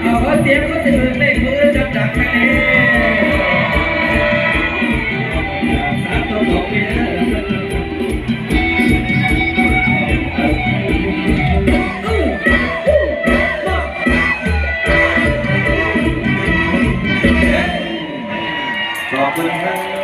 เอาขอเสียงก็จะเป็นเลขมือดังๆกนเอสามตัวสองเนี่ย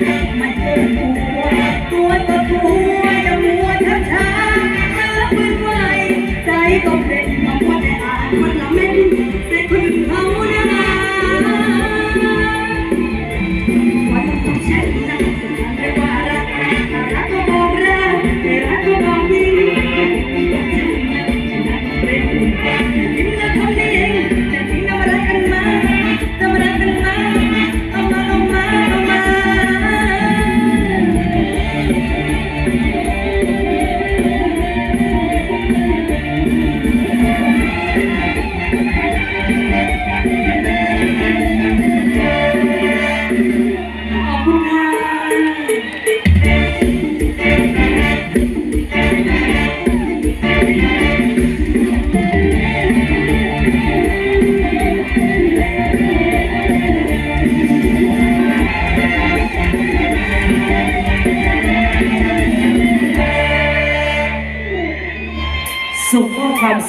my favorite.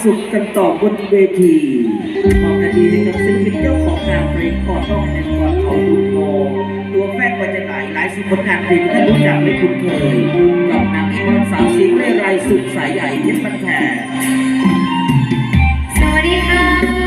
สุขกันต่อบนเวทีมอบนาทีให้กับศิลปินเจ้าของงานเพลงก่อต้องแห่งก่อนของคุณโทตัวแฟนมาจะหลายหลายสิบผลงานเพลงท่านรู้จักไม่คุ้นเคยกับนางอีกวัสาวสิงห์เร่ไรสุดสายใหญ่ยิ้มบันแทสวัสดีค่ะ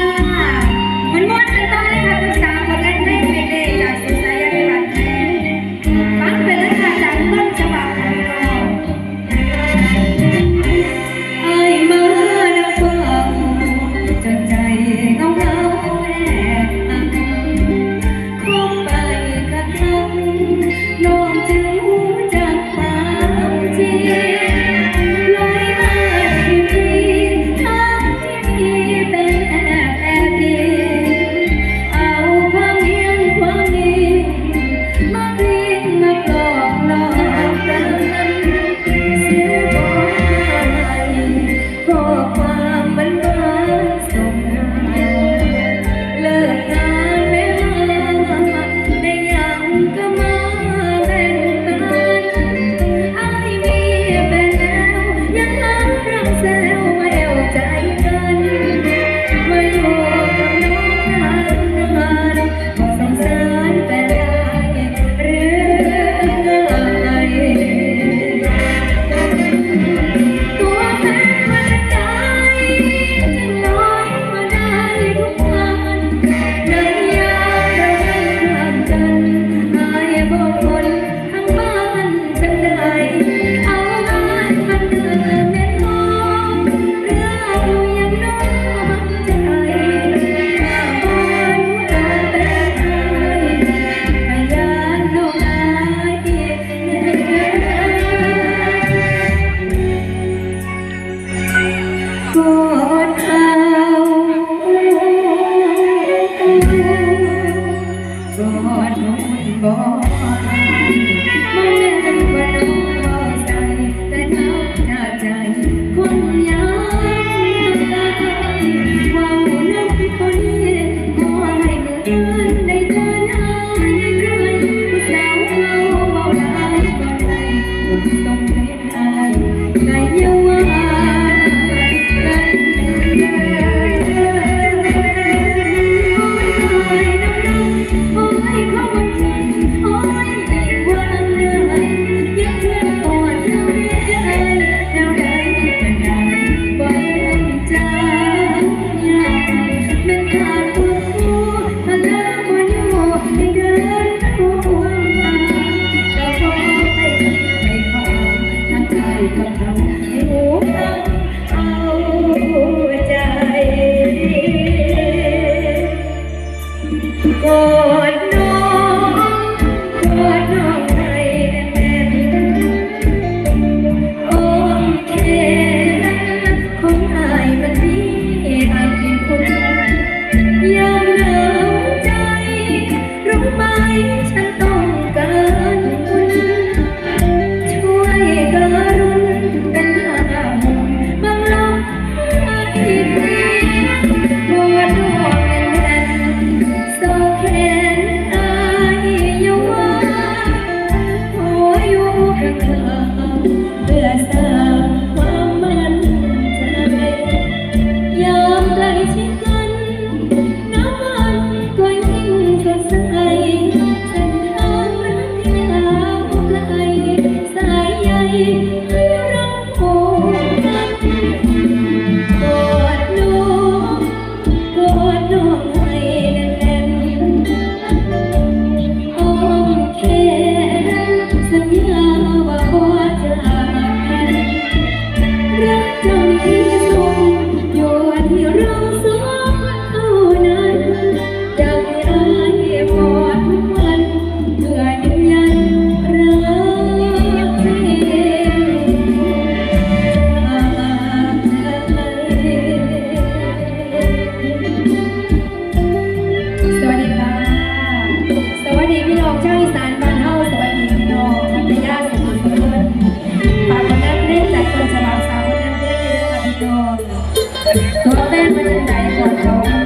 มันใดก็ต้อง